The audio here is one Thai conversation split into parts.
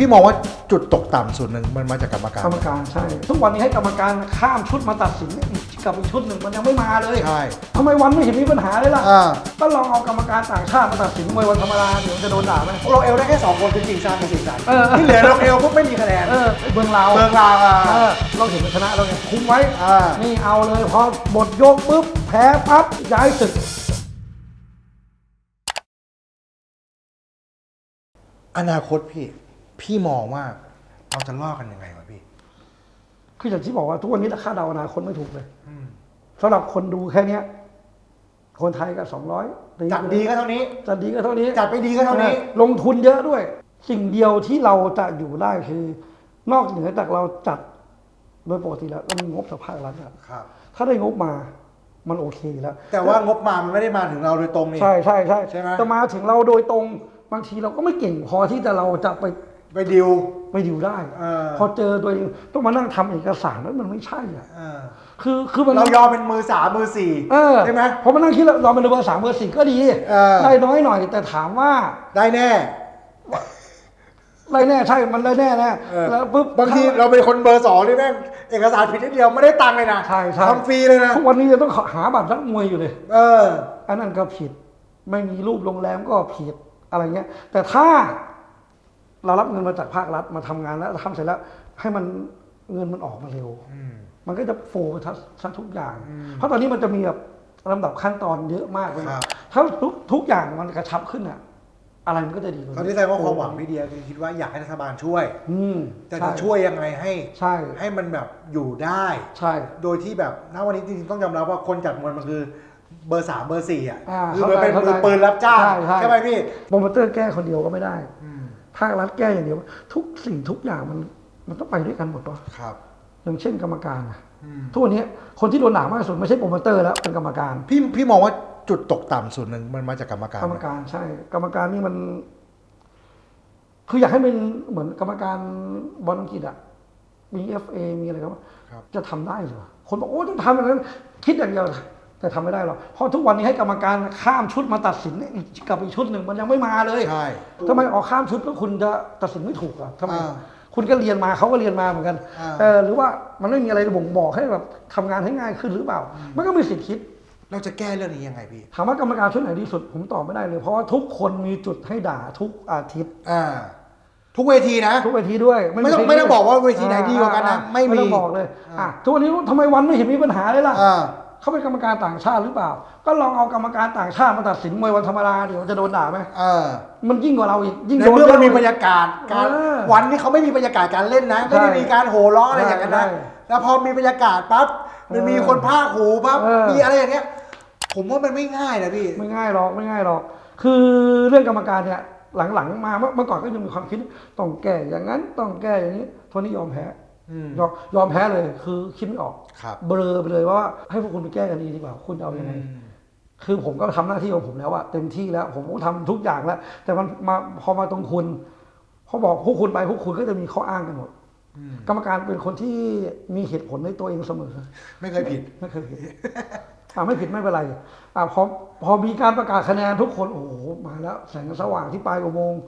พี่มองว่าจุดตกต่ำสุดหนึ่งมันมาจากกรรมการ กรรมการใช่ ทุกวันนี้ให้กรรมการข้ามชุดมาตัดสินเนี่ยอีกกับอีกชุดหนึ่งมันยังไม่มาเลยใช่ทำไมวันไม่เห็นมีปัญหาเลยล่ะอ่า ก็ลองเอากรรมการต่างชาติมาตัดสินมวยวันธรรมดาเดี๋ยวจะโดนด่าไหม เราเอลได้แค่สองคนคือจริงซานกับสิงห์สันเออ ที่เหลือเราเอลพวกไม่มีคะแนนเออเบืองลาวเมืองลาวอะ เออเราเห็นมันชนะเราไงคุมไว้อ่านี่เอาเลยพอหมดยกปุ๊บแพ้ปั๊บย้ายศึก อนาคตพี่ พี่มองว่าเราจะล่อกันยังไงวะพี่ คืออย่างที่บอกว่าทุกวันนี้ราคาเดาอนาคตไม่ถูกเลยสำหรับคนดูแค่เนี้ย คนไทยก็สองร้อยจัดดีก็เท่านี้ จัดดีก็เท่านี้ จัดไปดีก็เท่านี้ ลงทุนเยอะด้วย สิ่งเดียวที่เราจะอยู่ได้คือ นอกเหนือจากเราจัดโดยปกติแล้วเรามีงบจากภาครัฐอะครับ ถ้าได้งบมา มันโอเคแล้ว แต่ว่างบมามันไม่ได้มาถึงเราโดยตรงนี่ ใช่ใช่ใช่ใช่ไหมจะมาถึงเราโดยตรงบางทีเราก็ไม่เก่งพอที่จะเราจะไป ไปดิวไปอยู่ได้เออพอเจอตัวเองต้องมานั่งทำเอกสารแล้วมันไม่ใช่อะเออคือคือมันเรายอมเป็นมือสามมือสี่เออใช่ไหมพอมานั่งคิดแล้วเราเป็นเบอร์สามเบอร์สี่ก็ดีเออได้น้อยหน่อย แต่ถามว่าได้แน่ได้แน่ใช่มันได้แน่แน่เออแล้วปุ๊บบางทีเราเป็นคนเบอร์สองนี่แม่งเอกสารผิดนิดเดียวไม่ได้ตังค์เลยนะใช่ใช่ทำฟรีเลยนะทุกวันนี้จะต้องหาบัตรนักมวยอยู่เลย เออ อันนั้นก็ผิด ไม่มีรูปโรงแรมก็ผิดอะไรเงี้ย แต่ถ้า เรารับเงินมาจากภาครัฐมาทำงานแล้วทำเสร็จแล้ว ให้มันเงินมันออกมาเร็ว มันก็จะโฟล์ไปทั้งทั้งทุกอย่าง เพราะตอนนี้มันจะมีแบบลำดับขั้นตอนเยอะมากเลยครับถ้าทุกทุกอย่างมันกระชับขึ้นอะ อะไรมันก็จะดีกว่าตอนนี้แสดงว่าความหวังพี่เดียคือคิดว่าอยากให้รัฐบาลช่วย อืมแต่ใช่จะช่วยยังไงให้ใช่ให้มันแบบอยู่ได้ ใช่ โดยที่แบบณวันนี้จริงๆต้องยอมรับว่าคนจัดมวยมันคือเบอร์สามเบอร์สี่อะอ่าคือมันเป็นเข้าใจมือปืนรับจ้างใช่ใช่ใช่ไหมพี่โปรโมเตอร์แก้คนเดียวก็ไม่ได้ ภาครัฐแก้อย่างเดียว ทุกสิ่งทุกอย่างมันมันต้องไปด้วยกันหมดวะครับ อย่างเช่นกรรมการอะทุกวันนี้คนที่โดนหนามากที่สุดไม่ใช่โปรโมเตอร์แล้วเป็นกรรมการ พี่พี่มองว่าจุดตกต่ำสุดหนึ่งมันมาจากกรรมการกรรมการใช่ กรรมการนี่มัน คืออยากให้เป็นเหมือนกรรมการบอลอังกฤษอะมีเอฟเอมีอะไรครับครับจะทำได้เหรอคนบอกโอ้ต้องทำอย่างนั้น คิดอย่างเดียว แต่ทำไม่ได้หรอกเพราะทุกวันนี้ให้กรรมการข้ามชุดมาตัดสินเนี่ยอีกกับอีกชุดหนึ่งมันยังไม่มาเลยใช่ทำไมออกข้ามชุดแล้วคุณจะตัดสินไม่ถูกอะทำไมอ่าคุณก็เรียนมาเขาก็เรียนมาเหมือนกันอ่าเออหรือว่ามันไม่มีอะไรบ่งบอกให้แบบทำงานให้ง่ายขึ้นหรือเปล่า มันก็มีสิทธิ์คิด เราจะแก้เรื่องนี้ยังไงพี่ถามว่ากรรมการชุดไหนดีสุดผมตอบไม่ได้เลย เพราะว่าทุกคนมีจุดให้ด่าทุกอาทิตย์อ่าทุกเวทีนะ ทุกเวทีด้วย ไม่ต้องใช่ไม่ต้องบอกว่าเวทีไหนดีกว่ากันนะอ่ไม่มีต้องบอกเลยอะทุกวันนี้ทำไมวันไม่เห็นมีปัญหาเลยล่ะอ่า เขาเป็นกรรมการต่างชาติหรือเปล่า ก็ลองเอากรรมการต่างชาติมาตัดสินมวยวันธรรมดาเดี๋ยวจะโดนด่าไหมเออมันยิ่งกว่าเราอีกยิ่งในโดนเมื่อมันมีเยอะบรรยากาศการเออวันที่เขาไม่มีบรรยากาศการเล่นนะใช่ไม่ได้มีการโห่ร้องอะไรอย่างนั้นนะใช่แล้วพอมีบรรยากาศปั๊บมันมีคนพากหูปั๊บเออมีอะไรอย่างเงี้ย ผมว่ามันไม่ง่ายนะพี่ไม่ง่ายหรอกไม่ง่ายหรอก คือเรื่องกรรมการเนี่ยหลังๆมาเมื่อเมื่อก่อนก็ยังมีความคิดต้องแก้อย่างนั้นต้องแก้อย่างนี้โทนี่ยอมแพ้อืม ยอมยอมแพ้เลยคือคิดไม่ออกครับเบลอไปเลยว่าให้พวกคุณไปแก้กันดีดีกว่าคุณจะเอายังไงคือผมก็ทำหน้าที่ของผมแล้วอะเต็มที่แล้ว ผมก็ทำทุกอย่างแล้ว แต่มันมาพอมาตรงคุณเขาบอกพวกคุณไปพวกคุณก็จะมีข้ออ้างกันหมดกรรมการเป็นคนที่มีเหตุผลในตัวเองเสมอ ไม่เคยผิดไม่เคยผิดอ่าไม่ผิดไม่เป็นไรอ่าพอพอมีการประกาศคะแนนทุกคนโอ้โหมาแล้วแสงสว่างที่ปลายอุโมงค์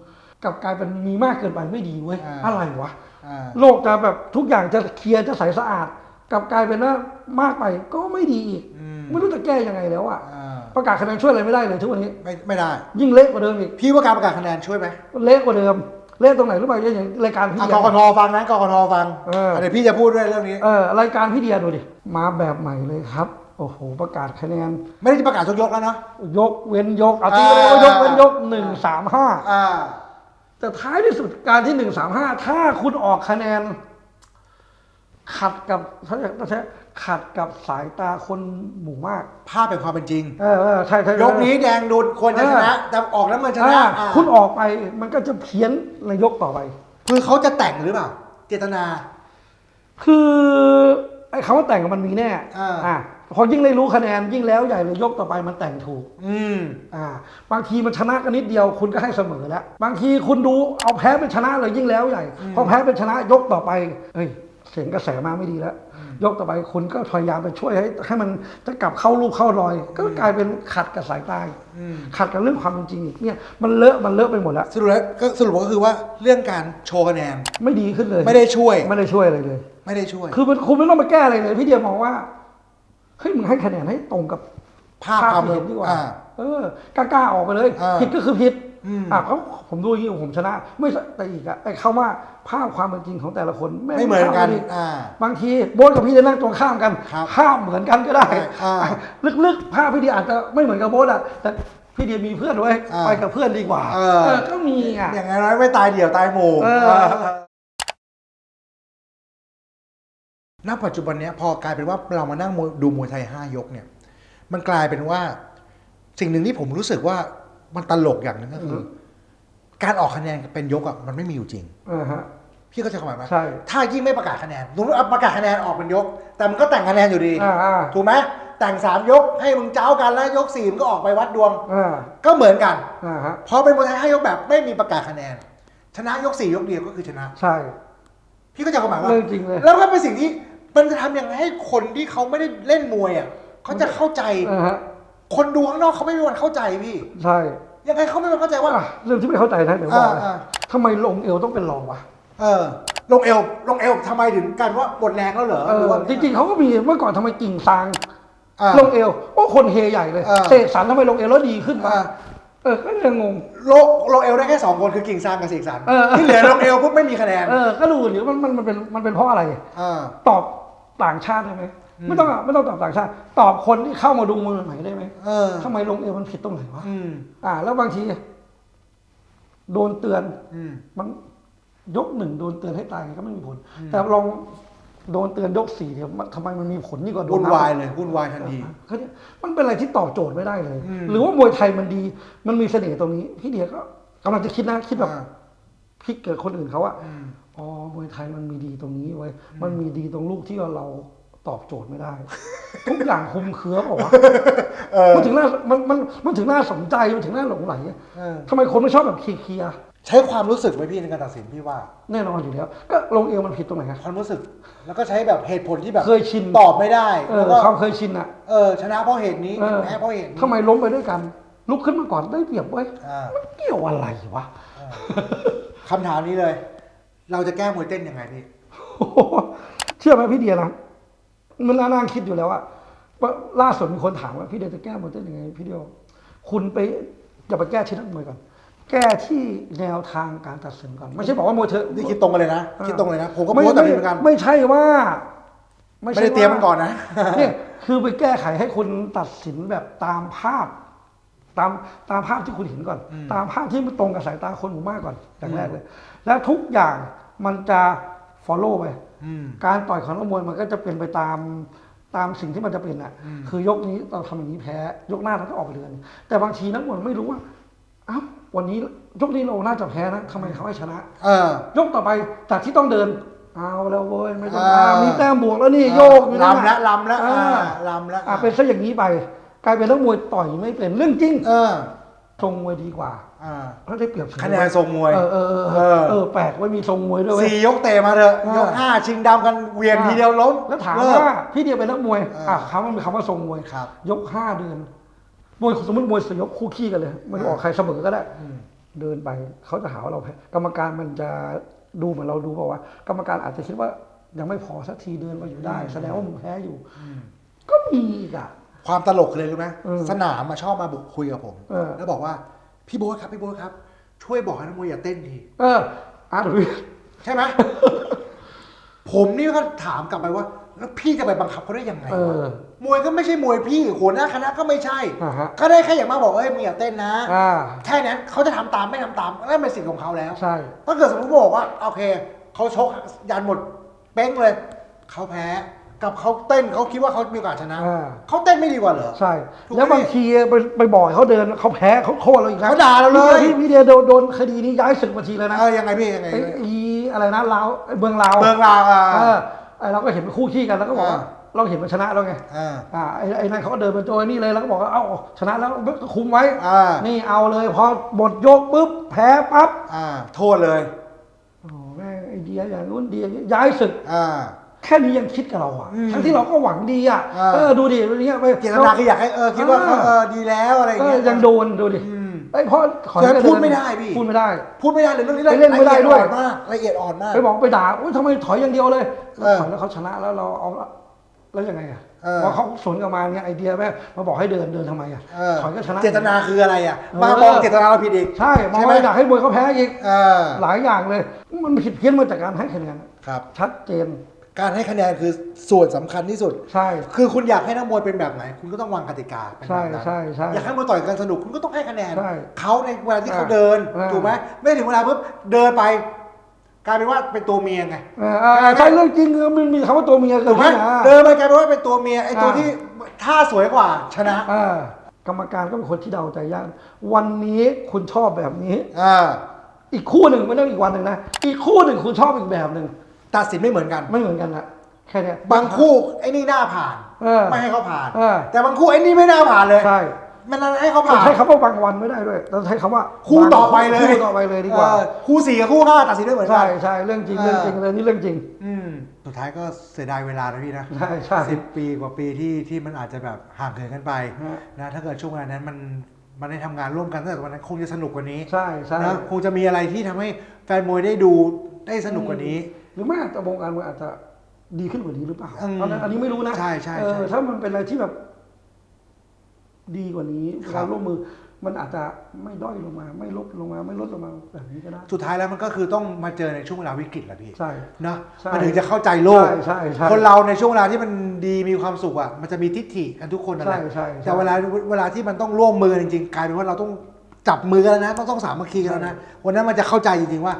กลับกลายเป็นมีมากเกินไปไม่ดีเว้ย อ่า อะไรวะ อ่าโลกจะแบบทุกอย่างจะเคลียร์จะใสสะอาดกลับกลายเป็นว่ามากไปก็ไม่ดีอีก อืมไม่รู้จะแก้ยังไงแล้วอะ อ่าประกาศคะแนนช่วยอะไรไม่ได้เลยทุกวันนี้ ไม่ไม่ได้ ยิ่งเละกว่าเดิมอีก พี่ว่าการประกาศคะแนนช่วยไหมเละกว่าเดิม เละตรงไหนรู้ไหมอย่างรายการพี่อะเดีกย กนฟังนะกกนฟังเออ เดี๋ยวพี่จะพูดด้วยเรื่องนี้ เออรายการพี่เดียดูดิ มาแบบใหม่เลยครับ โอ้โห ประกาศคะแนน ไม่ได้จะประกาศทุกยกแล้วนะ ยกเว้นยกเอาตีไปเลยว่ายกเว้นยกหนึ่งสามห้าอ่า แต่ท้ายที่สุดการที่หนึ่งสามห้าถ้าคุณออกคะแนน ขัดกับเขาจะใช้ขัดกับสายตาคนหมู่มาก ภาพเป็นความเป็นจริง เออเออใช่ใช่ยกนี้แดงดูควรจะชนะ แต่ออกแล้วมันชนะอ่าอ่าคุณออกไปมันก็จะเพี้ยนในยกต่อไป คือเขาจะแต่งหรือเปล่า เจตนา คือไอ้คำว่าแต่งมันมีแน่อ่าอ่า พอยิ่งได้รู้คะแนนยิ่งแล้วใหญ่เลยยกต่อไปมันแต่งถูก อืมอ่า บางทีมันชนะกันนิดเดียวคุณก็ให้เสมอแล้ว บางทีคุณดูเอาแพ้เป็นชนะเลยยิ่งแล้วใหญ่ พอแพ้เป็นชนะยกต่อไปเอ้ยเสียงกระแสมาไม่ดีแล้ว ยกต่อไปคุณก็พยายามไปช่วยให้ให้มันจะกลับเข้ารูปเข้ารอย ก็กลายเป็นขัดกับสายตาอีกอืมขัดกับเรื่องความเป็นจริงอีกเนี่ยมันเลอะมันเลอะไปหมดแล้ว สรุปแล้วก็สรุปก็คือว่าเรื่องการโชว์คะแนนไม่ดีขึ้นเลย ไม่ได้ช่วยไม่ได้ช่วยอะไรเลย ไม่ได้ช่วย คือมันคุณไม่ต้องมาแก้อะไรเลยพี่เดียมองว่า เฮ้ยมึงให้คะแนนให้ตรงกับภาพความที่เห็นดีกว่าอ่าเออกล้าๆออกไปเลยอ่าผิดก็คือผิดอืม อะเขาผมดูอย่างนี้ผมชนะ ไม่ใช่แต่อีกอะไอ้คำว่าภาพความเป็นจริงของแต่ละคนไม่เหมือนกันข้าอ่า บางทีโบ๊ทกับพี่จะนั่งตรงข้ามกันครับภาพเหมือนกันก็ได้อ่าลึกๆ ภาพพี่เดียอาจจะไม่เหมือนกับโบ๊ทอะแต่พี่เดียมีเพื่อนไว้ยอ่าไปกับเพื่อนดีกว่าเออเออก็มีอะ อย่างน้อยไม่ตายเดี่ยวตายหมู่เออ เออ ณปัจจุบันเนี้ยพอกลายเป็นว่าเรามานั่งมวยดูมวยไทยห้ายกเนี่ย มันกลายเป็นว่า สิ่งหนึ่งที่ผมรู้สึกว่ามันตลกอย่างหนึงก็คืออการออกคะแนนเป็นยกอะมันไม่มีอยู่จริงอ่าฮะพี่เข้าใจความหมายไหมใช่ ถ้ายิ่งไม่ประกาศคะแนนสมมติเอาประกาศคะแนนออกเป็นยก แต่มันก็แต่งคะแนนอยู่ดี อ่าอ่าถูกไหมแต่งสามยกให้มึงเจ้ากันแล้วยกสี่มึงก็ออกไปวัดดวง อ่าก็เหมือนกัน อ่าฮะพอเป็นมวยไทยห้ายกแบบไม่มีประกาศคะแนน ชนะยกสี่ยกเดียวก็คือชนะ ใช่ พี่ก็จะความหมายว่าเรื่องจริงเลย แล้วก็เป็นสิ่งที่ มันจะทำยังไงให้คนที่เขาไม่ได้เล่นมวยอะเขาจะเข้าใจอ่าฮะคนดูข้างนอกเขาไม่มีวันเข้าใจพี่ใช่ยังไงเขาไม่มีวันเข้าใจว่า อะเรื่องที่ไม่เข้าใจนะเดี๋ยวบอกนะอ่าอ่า ทำไมลงเอวต้องเป็นรองวะเออลงเอวลงเอวทำไมถึงกันว่าหมดแรงแล้วเหรอเอหรืออว่าจริงๆเขาก็มีเมื่อก่อนทำไมกิ่งซาง อ่า ลงเอวโอ้คนเฮใหญ่เลยอ่า เสกสรรทำไมลงเอวแล้วดีขึ้นวะอ่าเออก็ยังงง ลงลงเอวได้แค่สองคนคือกิ่งซางกับเสกสรรเออ ที่เหลือลงเอวปุ๊บไม่มีคะแนนเออก็ดูดิมันมันมันเป็นมันเป็นเพราะอะไร อ่าตอบ ต่างชาติได้ไหมไม่ต้องอะไม่ต้องตอบต่างชาติ ตอบคนที่เข้ามาดูมือใหม่ได้ไหมเออทำไมลงเอวมันผิดตรงไหนวะอืมอ่า แล้วบางที โดนเตือนอืมมันยกหนึ่งโดนเตือนให้ตายก็ไม่มีผล แต่ลองโดนเตือนยกสี่เนี่ยมันทำไมมันมีผลยิ่งกว่าโดนวุ่นนับวายเลยวุ่นวายทันทีเขาเนี่ยมันเป็นอะไรที่ตอบโจทย์ไม่ได้เลยอืมหรือว่ามวยไทยมันดี มันมีเสน่ห์ตรงนี้ พี่เดียก็กำลังจะคิดนะคิดแบบอ่าพลิกเกิดคนอื่นเขาอะ อืมอ๋อมวยไทยมันมีดีตรงนี้ไว้ยมันมีดีตรงลูกที่เราตอบโจทย์ไม่ได้ ทุกอย่างคุมเครือเปล่าวะเออมันถึงน่ามันมันมันถึงน่าสนใจมันถึงน่าหลงไหลอะเออทำไมคนไม่ชอบแบบเคลียร์ใช้ความรู้สึกไหมพี่ในการตัดสินพี่ว่าๆแน่นอนอยู่แล้ว ก็ลงเอวมันผิดตรงไหนอะความรู้สึก แล้วก็ใช้แบบเหตุผลที่แบบเคยชินตอบไม่ได้เอแล้อวก็ความเคยชินอะเออชนะเพราะเหตุนี้เออแพ้เพราะเหตุนี้ทำไมล้มไปด้วยกัน ลุกขึ้นมาก่อนได้เปรียบไว้ยอ่ามันเกี่ยวอะไรวะคำถามนี้เลย เราจะแก้มวยเต้นยังไงพี่ โอ้โหเชื่อไหมพี่เดียนะมันน่านั่งคิดอยู่แล้วอะว่าล่าสุดมีคนถามว่าพี่เดียจะแก้มวยเต้นยังไงพี่เดียว คุณไปอย่าไปแก้ที่นักมวยก่อน แก้ที่แนวทางการตัดสินก่อน ไม่ใช่บอกว่ามวยเธอนี่คิดตรงกันเลยนะ คิดตรงเลยนะ ผมก็ไม่โพสต์แบบไม่นี้เหมือนกันไม่ใช่ว่าไม่ได้เตรียมมันก่อนนะ เนี่ยคือไปแก้ไขให้คุณตัดสินแบบตามภาพ ตามตามภาพที่คุณเห็นก่อน ตามภาพที่มันตรงกับสายตาคนหมู่มากก่อนอย่างแรกเลย แล้วทุกอย่างมันจะ follow ไปอืมการต่อยของนักมวยมันก็จะเป็นไปตามตามสิ่งที่มันจะเป็นอะ คือยกนี้เราทำอย่างนี้แพ้ ยกหน้าเราก็ออกไปเรือน แต่บางทีนักมวยไม่รู้ว่าอ้าววันนี้ยกนี้เราน่าจะแพ้นะทำไมเขาให้ชนะเออยกต่อไปจากที่ต้องเดินเอาแล้วเว้ยไม่ต้องอ่าอ่ามีแต้มบวกแล้วนี่โยกอยู่นั่นลำน่ะแล้วลำแล้วอ่าอ่าลำแล้วอ่าเป็นซะอย่างนี้ไป กลายเป็นนักมวยต่อยไม่เป็นเรื่องจริงเออทรงมวยดีกว่าอ่าแล้วได้เปรียบเสียคะแนนทรงมวยเออเออเออเออเออแปลกไว้ยมีทรงมวยด้วยเว้ยสี่ยกเตะมาเถอะอ่ายยกห้าชิงดำกันเหวียงทีเดียวล้มแล้วถามเลิกว่าพี่เดียวเป็นนักมวยอ่าอะคำว่ามีคำว่าทรงมวยครับ ยกห้าเดือนมวยสมมติมวยสยบคู่ขี้กันเลยมันออกใครเสมอก็ได้อืมเดินไปเขาจะหาว่าเราแพ้กรรมการมันจะดูเหมือนเราดูเปล่าวะกรรมการอาจจะคิดว่ายังไม่พอสักทีเดินมาอยู่ได้ แสดงว่ามึงแพ้อยู่ ก็มีอีกอะ ความตลกเลยรู้ไหมเออสนามมาชอบมาบุกคุยกับผม เออ แล้วบอกว่าพี่โบ๊ทครับพี่โบ๊ทครับ ช่วยบอกให้นักมวยอย่าเต้นทีเอออาร์ตวิใช่ไหม ผมนี่ก็ถามกลับไปว่า แล้วพี่จะไปบังคับเขาได้ยังไงเอวะอ มวยก็ไม่ใช่มวยพี่หัวหน้าคณะก็ไม่ใช่ อ่าฮะ ก็ได้แค่อย่างมากบอกเอ้ยมึงอย่าเต้นนะ อ่าแค่นั้นเขาจะทำตามไม่ทำตามนั่นเป็นสิทธิ์ของเขาแล้ว ใช่ ถ้าเกิดสมมติบอกว่าโอเคเขาชกยันหมดเป้งเลยเขาแพ้ กับเขาเต้นเขาคิดว่าเขามีโอกาสชนะอ่า เขาเต้นไม่ดีกว่าเหรอ ใช่ ถูกไหมแล้วบางทีไปไปบ่อยเขาเดินเขาแพ้เขาโค่นเราอีกนะเขาด่าเราเลย พี่พี่เดียโดนโดนคดีนี้ย้ายศึกมาทีแล้วนะเออยังไงพี่ยังไงไอ้อีอะไรนะลาวไอ้เบืองลาวเบิงลาวอะ เออไอ้เราก็เห็นเป็นคู่ขี้กันแล้วก็บอกว่าอ่า เราเห็นมันชนะแล้วไงอ่า อ่าไอ้ไอ้นั่นเขาก็เดินมาโจยนี่เลยแล้วก็บอกว่าเอ้าชนะแล้วก็คุมไว้อ่านี่เอาเลยพอหมดยกปุ๊บแพ้ปั๊บอ่า โทษเลย โอ้แม่งไอ้เดียอย่างนู้นดีอย่างนี้ย้ายศึก อ่า แค่นี้ยังคิดกับเราอะอืมทั้งที่เราก็หวังดีอะอ่าเออดูดิอย่างเงี้ยไปเจตนาคืออยากให้เออคิดว่าอ่าเออดีแล้วอะไรอย่างเอเงี้อยยังโดนดูดิอืมไอ้ยเพราะขอแต่ให้พูดไม่ได้พี่ พูดไม่ได้ พูดไม่ได้เลยเรื่องนี้ไปเล่นไม่ได้ด้วย ละเอีอ่อนมากละเอียดอ่อนมาก ไปบอกไปด่าอุ้ยทำไมถอยอย่างเดียวเลยแล้วเออถอยแล้วเขาชนะแล้วเราเอาละแล้วยังไงอะเออ พอเขาสวนกลับมาเนี่ยไอเดียแม่งมาบอกให้เดินเดินทำไมอะเออถอยก็ชนะ เจตนาคืออะไรอะเออ มามองเจตนาเราผิดอีก ใช่มองใช่ไหมว่าอยากให้มวยเขาแพ้อีกเออหลายอย่างเลย มันผิดเพี้ยนมาจากการให้คะแนนครับ ชัดเจน การให้คะแนนคือส่วนสำคัญที่สุด ใช่ คือคุณอยากให้นักมวยเป็นแบบไหน คุณก็ต้องวางกติกาเป็นใช่แบบนั้นใช่ใช่อยากให้มวยต่อยกันสนุกคุณก็ต้องให้คะแนนใช่เขาในเวลาที่เขาอ่าเดินอ่า ถูกไหมไม่ถึงเวลาปุ๊บเดินไป กลายเป็นว่าเป็นตัวเมียไงเออเออใช่เรื่องจริงคือมันมีคำว่าตัวเมียเกิถูดกไหมขึ้นนะ เดินไปกลายเป็นว่าเป็นตัวเมียไอ้ตัวอ่า ที่ท่าสวยกว่าชนะอ่ากรรมการก็เป็นคนที่เดาใจยากวันนี้คุณชอบแบบนี้ อ่าอีกคู่หนึ่งไม่ต้องอีกวันหนึ่งนะ อีกคู่หนึ่งคุณชอบอีกแบบหนึ่ง ตัดสินไม่เหมือนกัน ไม่เหมือนกันนะแค่เนี้ยบางคู่ไอ้นี่น่าผ่าน เออ ไม่ให้เขาผ่าน เออ แต่บางคู่ไอ้นี่ไม่น่าผ่านเลยใช่มันนั้นให้เขาเราผ่านใช้คำว่าบางวันไม่ได้ด้วยเราใช้คำว่าคู่ต่อไปเลยคู่ต่อไปเลยดีกว่าเออคู่สี่กับคู่ห้าตัดสินไม่เหมือนกัใช่นใช่เรื่องจริงเออเรื่องจริงเลยนี่เรื่องจริง อืมสุดท้ายก็เสียดายเวลานะพี่นะใช่ใช่สิบปีกว่าปีที่ที่มันอาจจะแบบห่างเหินกันไปฮะนะถ้าเกิดช่วงเวลานั้นมันมันได้ทำงานร่วมกันตั้งแต่วันนั้นคงจะสนุกกว่านี้ใช่ใช่นะคงจะมีอะไรที่ทำให้แฟนมวยได้ดูได้สนุกกว่านี้ หรือไม่อาจจะวงการมวยอาจจะดีขึ้นกว่านี้หรือเปล่าอืมอันนั้นอันนี้ไม่รู้นะใช่ใช่เออใช่ถ้ามันเป็นอะไรที่แบบ ดีกว่านี้ครับการร่วมมือ มันอาจจะไม่ด้อยลงมา ไม่ลดลงมา ไม่ลดลงมาแบบนี้ก็ได้ สุดท้ายแล้วมันก็คือต้องมาเจอในช่วงเวลาวิกฤตแหละพี่ใช่ เนาะใช่มันถึงจะเข้าใจโลก ใช่ใช่ใช่คนเราในช่วงเวลาที่มันดีมีความสุขอะมันจะมีทิฏฐิกันทุกคนนั่นแหละใช่ใช่ใช่แต่เวลาเวลาที่มันต้องร่วมมือกันจริงๆกลายเป็นว่าเราต้องจับมือกันแล้วนะต้องต้องสามัคคีกันแล้วนะวันนั้นมันจะเข้าใจจริงๆว่า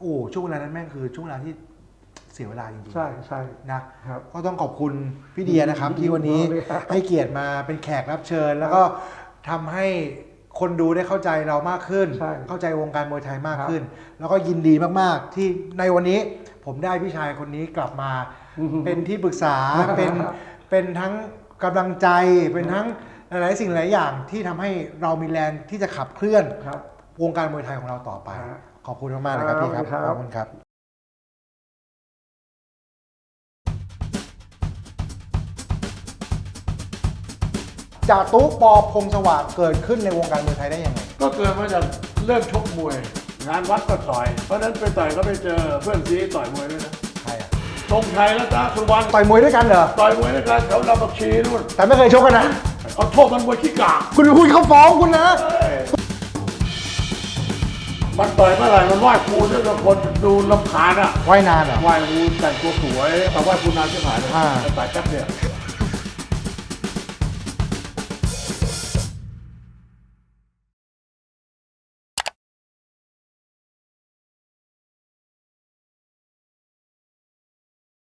โอ้ช่วงเวลานั้นแม่งคือช่วงเวลาที่ เสียเวลาจริงๆใช่ใช่นะครับก็ต้องขอบคุณพี่เดียนะครับ ที่วันนี้ครับให้เกียรติมาเป็นแขกรับเชิญ แล้วก็ทำให้คนดูได้เข้าใจเรามากขึ้นใช่เข้าใจวงการมวยไทยมากครับขึ้น แล้วก็ยินดีมากๆ ที่ในวันนี้ผมได้พี่ชายคนนี้กลับมาอือฮึเป็นที่ปรึกษาเป็นเป็นทั้งกำลังใจเป็นทั้งหลายๆสิ่งหลายอย่างที่ทำให้เรามีแรงที่จะขับเคลื่อนครับวงการมวยไทยของเราต่อไปครับขอบคุณมากๆเลยครับพี่ครับครับขอบคุณครับ จากตู้ปอพงสว่างเกิดขึ้นในวงการมวยไทยได้ยังไง ก็เกิดมาจากเริ่มชกมวย งานวัดก็ต่อย เพราะฉะนั้นไปต่อยก็ไปเจอเพื่อนซีต่อยมวยด้วยนะใครอะตรงชัยและตาสุวรรณต่อยมวยด้วยกันเหรอ ต่อยมวยด้วยกันแถวลำบักชีนู่นแต่ไม่เคยชกกันนะ เอาโทษมันมวยขี้กากคุณคุณเขาฟ้องคุณนะ มันต่อยเมื่อไหร่มันไหว้ครูด้วยแล้วคนดูลำคาญอะว่ายนานเหรอ ไหว้ครูแต่งตัวสวยแต่ไหว้ครูนานที่หายเลยอ่า แต่ต่อยแป๊บเดียว